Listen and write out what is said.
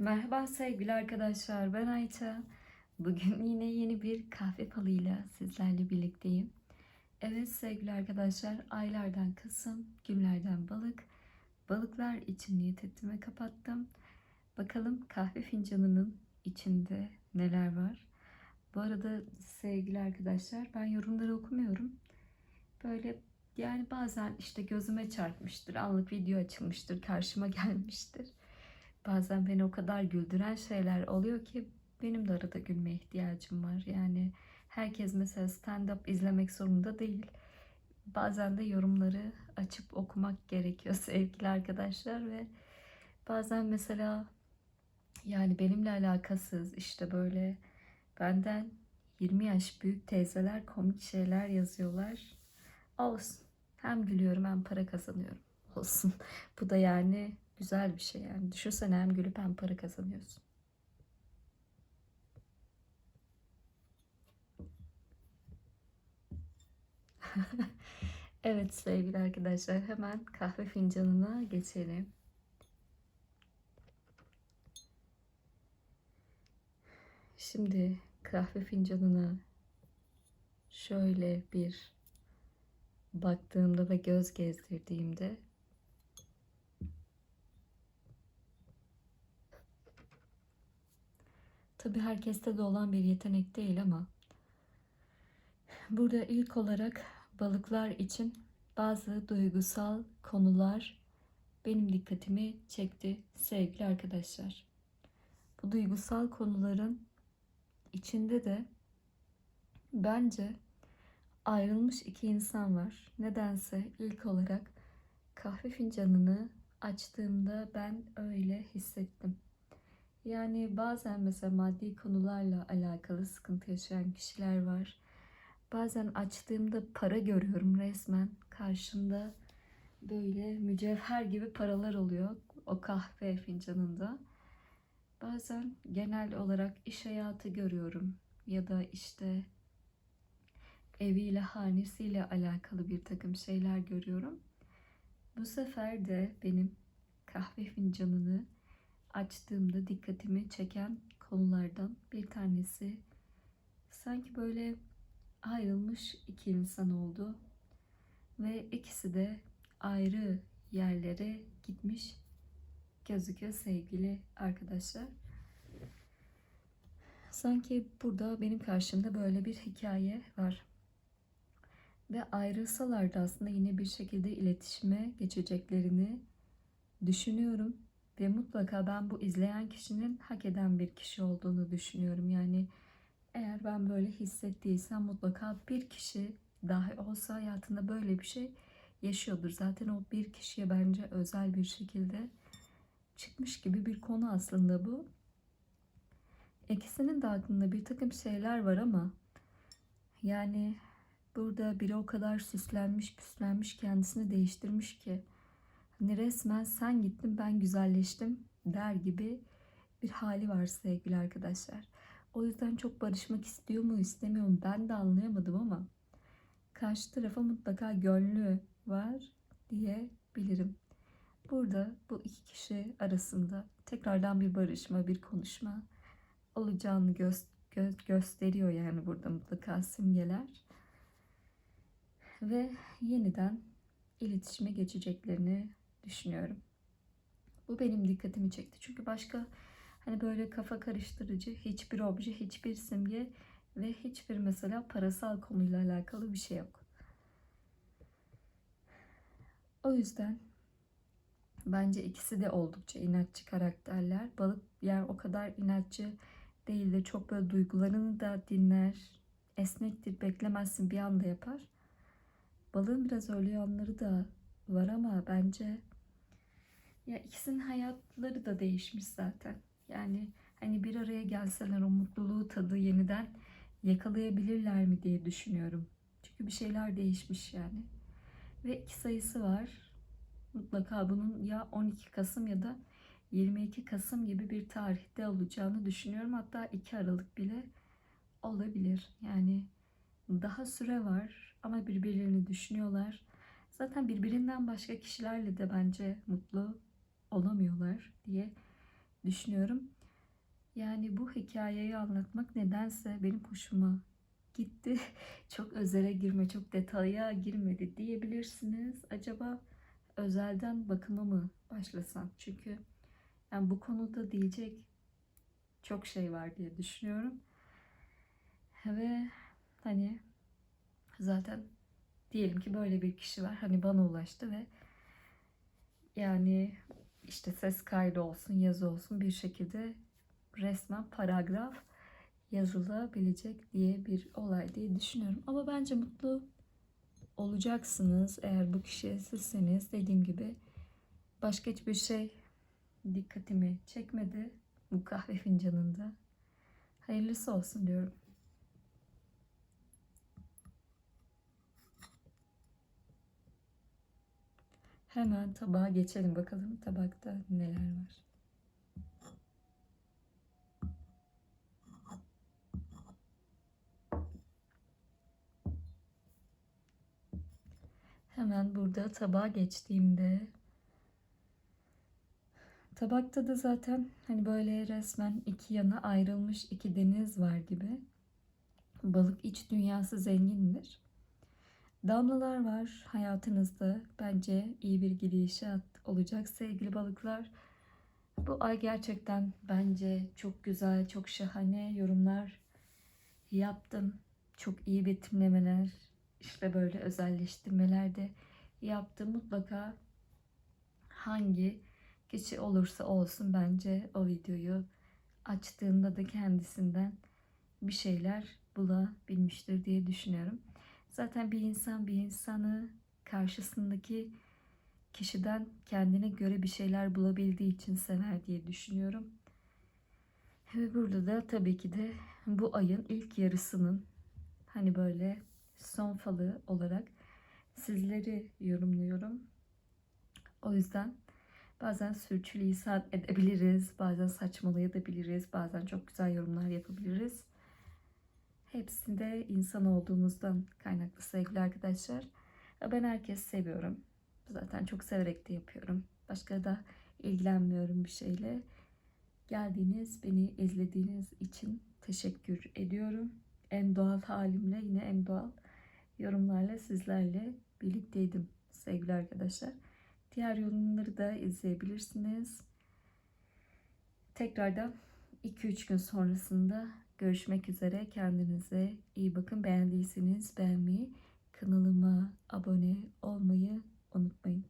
Merhaba sevgili arkadaşlar, ben Ayça. Bugün yine yeni bir kahve falıyla sizlerle birlikteyim. Evet sevgili arkadaşlar, aylardan Kasım, günlerden balık. Balıklar için niyet ettim ve kapattım. Bakalım kahve fincanının içinde neler var. Bu arada sevgili arkadaşlar, ben yorumları okumuyorum. Böyle yani bazen işte gözüme çarpmıştır, anlık video açılmıştır, karşıma gelmiştir. Bazen beni o kadar güldüren şeyler oluyor ki benim de arada gülmeye ihtiyacım var. Yani herkes mesela stand-up izlemek zorunda değil. Bazen de yorumları açıp okumak gerekiyor sevgili arkadaşlar ve bazen mesela yani benimle alakasız işte böyle benden 20 yaş büyük teyzeler komik şeyler yazıyorlar. Olsun. Hem gülüyorum hem para kazanıyorum. Olsun. Bu da yani güzel bir şey yani. Düşünsene hem gülüp hem para kazanıyorsun. evet sevgili arkadaşlar hemen kahve fincanına geçelim. Şimdi kahve fincanına şöyle bir baktığımda ve göz gezdirdiğimde Tabii herkeste de olan bir yetenek değil ama burada ilk olarak balıklar için bazı duygusal konular benim dikkatimi çekti sevgili arkadaşlar. Bu duygusal konuların içinde de bence ayrılmış iki insan var. Nedense ilk olarak kahve fincanını açtığımda ben öyle hissettim. Yani bazen mesela maddi konularla alakalı sıkıntı yaşayan kişiler var. Bazen açtığımda para görüyorum resmen karşımda böyle mücevher gibi paralar oluyor o kahve fincanında. Bazen genel olarak iş hayatı görüyorum ya da işte eviyle hanesiyle alakalı bir takım şeyler görüyorum. Bu sefer de benim kahve fincanını açtığımda dikkatimi çeken konulardan bir tanesi sanki böyle ayrılmış iki insan oldu ve ikisi de ayrı yerlere gitmiş gözüküyor sevgili arkadaşlar. Sanki burada benim karşımda böyle bir hikaye var. Ve ayrılsalar da aslında yine bir şekilde iletişime geçeceklerini düşünüyorum. Ve mutlaka ben bu izleyen kişinin hak eden bir kişi olduğunu düşünüyorum. Yani eğer ben böyle hissettiysem mutlaka bir kişi dahi olsa hayatında böyle bir şey yaşıyordur. Zaten o bir kişiye bence özel bir şekilde çıkmış gibi bir konu aslında bu. İkisinin de aklında bir takım şeyler var ama yani burada biri o kadar süslenmiş püslenmiş kendisini değiştirmiş ki Hani resmen sen gittin ben güzelleştim der gibi bir hali var sevgili arkadaşlar. O yüzden çok barışmak istiyor mu istemiyor mu ben de anlayamadım ama karşı tarafa mutlaka gönlü var diyebilirim. Burada bu iki kişi arasında tekrardan bir barışma, bir konuşma olacağını gö- gö- gösteriyor yani burada mutlaka simgeler. Ve yeniden iletişime geçeceklerini düşünüyorum. Bu benim dikkatimi çekti. Çünkü başka hani böyle kafa karıştırıcı hiçbir obje, hiçbir simge ve hiçbir mesela parasal konuyla alakalı bir şey yok. O yüzden bence ikisi de oldukça inatçı karakterler. Balık yer o kadar inatçı değil de çok böyle duygularını da dinler. Esnektir, beklemezsin bir anda yapar. Balığın biraz öyle yanları da var ama bence ya ikisinin hayatları da değişmiş zaten. Yani hani bir araya gelseler o mutluluğu tadı yeniden yakalayabilirler mi diye düşünüyorum. Çünkü bir şeyler değişmiş yani. Ve iki sayısı var. Mutlaka bunun ya 12 Kasım ya da 22 Kasım gibi bir tarihte olacağını düşünüyorum. Hatta 2 Aralık bile olabilir. Yani daha süre var ama birbirlerini düşünüyorlar. Zaten birbirinden başka kişilerle de bence mutlu olamıyorlar diye düşünüyorum. Yani bu hikayeyi anlatmak nedense benim hoşuma gitti. Çok özele girme, çok detaya girmedi diyebilirsiniz. Acaba özelden bakıma mı başlasam? Çünkü yani bu konuda diyecek çok şey var diye düşünüyorum. Ve hani zaten diyelim ki böyle bir kişi var. Hani bana ulaştı ve yani işte ses kaydı olsun, yazı olsun bir şekilde resmen paragraf yazılabilecek diye bir olay diye düşünüyorum. Ama bence mutlu olacaksınız eğer bu kişiye sizseniz dediğim gibi başka hiçbir şey dikkatimi çekmedi bu kahve fincanında. Hayırlısı olsun diyorum. Hemen tabağa geçelim bakalım tabakta neler var. Hemen burada tabağa geçtiğimde tabakta da zaten hani böyle resmen iki yana ayrılmış iki deniz var gibi. Balık iç dünyası zengindir. Damlalar var hayatınızda. Bence iyi bir gidişat olacak sevgili balıklar. Bu ay gerçekten bence çok güzel, çok şahane yorumlar yaptım. Çok iyi betimlemeler, işte böyle özelleştirmeler de yaptım. Mutlaka hangi kişi olursa olsun bence o videoyu açtığında da kendisinden bir şeyler bulabilmiştir diye düşünüyorum. Zaten bir insan bir insanı karşısındaki kişiden kendine göre bir şeyler bulabildiği için sever diye düşünüyorum. Ve burada da tabii ki de bu ayın ilk yarısının hani böyle son falı olarak sizleri yorumluyorum. O yüzden bazen sürçülisan edebiliriz, bazen saçmalayabiliriz, bazen çok güzel yorumlar yapabiliriz. Hepsinde insan olduğumuzdan kaynaklı sevgili arkadaşlar. Ben herkesi seviyorum. Zaten çok severek de yapıyorum. Başka da ilgilenmiyorum bir şeyle. Geldiğiniz, beni izlediğiniz için teşekkür ediyorum. En doğal halimle yine en doğal yorumlarla sizlerle birlikteydim sevgili arkadaşlar. Diğer yorumları da izleyebilirsiniz. Tekrardan 2-3 gün sonrasında görüşmek üzere. Kendinize iyi bakın. Beğendiyseniz beğenmeyi, kanalıma abone olmayı unutmayın.